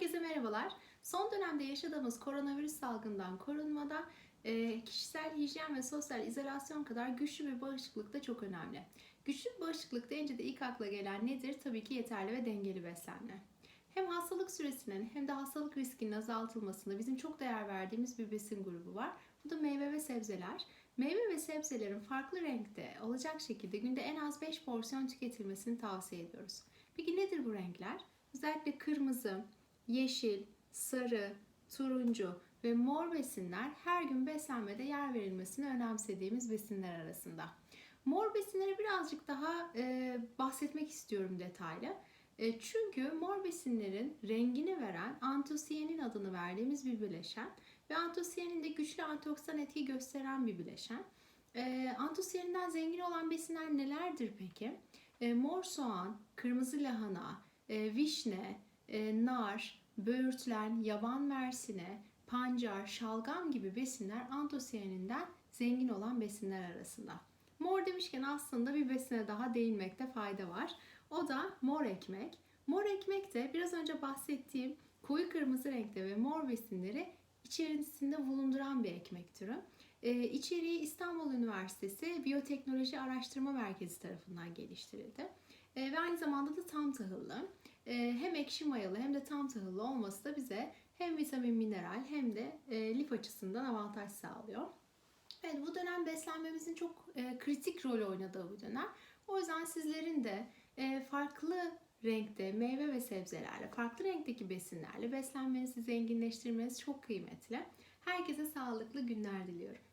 Herkese merhabalar. Son dönemde yaşadığımız koronavirüs salgından korunmada e, kişisel hijyen ve sosyal izolasyon kadar güçlü bir bağışıklık da çok önemli. Güçlü bir bağışıklık deyince de ilk akla gelen nedir? Tabii ki yeterli ve dengeli beslenme. Hem hastalık süresinin hem de hastalık riskinin azaltılmasında bizim çok değer verdiğimiz bir besin grubu var. Bu da meyve ve sebzeler. Meyve ve sebzelerin farklı renkte olacak şekilde günde en az 5 porsiyon tüketilmesini tavsiye ediyoruz. Peki nedir bu renkler? Özellikle kırmızı, yeşil, sarı, turuncu ve mor besinler her gün beslenmede yer verilmesini önemsediğimiz besinler arasında. Mor besinleri birazcık daha e, bahsetmek istiyorum detaylı. E, çünkü mor besinlerin rengini veren antosiyanin adını verdiğimiz bir bileşen ve antosiyanin de güçlü antioksidan etki gösteren bir bileşen. E, antosiyaninden zengin olan besinler nelerdir peki? E, mor soğan, kırmızı lahana, e, vişne, e, nar, böğürtlen, yaban mersine, pancar, şalgam gibi besinler antosiyaninden zengin olan besinler arasında. Mor demişken aslında bir besine daha değinmekte fayda var. O da mor ekmek. Mor ekmek de biraz önce bahsettiğim koyu kırmızı renkte ve mor besinleri içerisinde bulunduran bir ekmek türü. Ee, içeriği İstanbul Üniversitesi Biyoteknoloji Araştırma Merkezi tarafından geliştirildi. Ee, ve aynı zamanda da tam tahıllı. Ee, hem ekşi mayalı hem de tam tahıllı olması da bize hem vitamin, mineral hem de e, lif açısından avantaj sağlıyor. Evet bu dönem beslenmemizin çok e, kritik rol oynadığı bir dönem. O yüzden sizlerin de e, farklı renkte meyve ve sebzelerle, farklı renkteki besinlerle beslenmenizi zenginleştirmeniz çok kıymetli. Herkese sağlıklı günler diliyorum.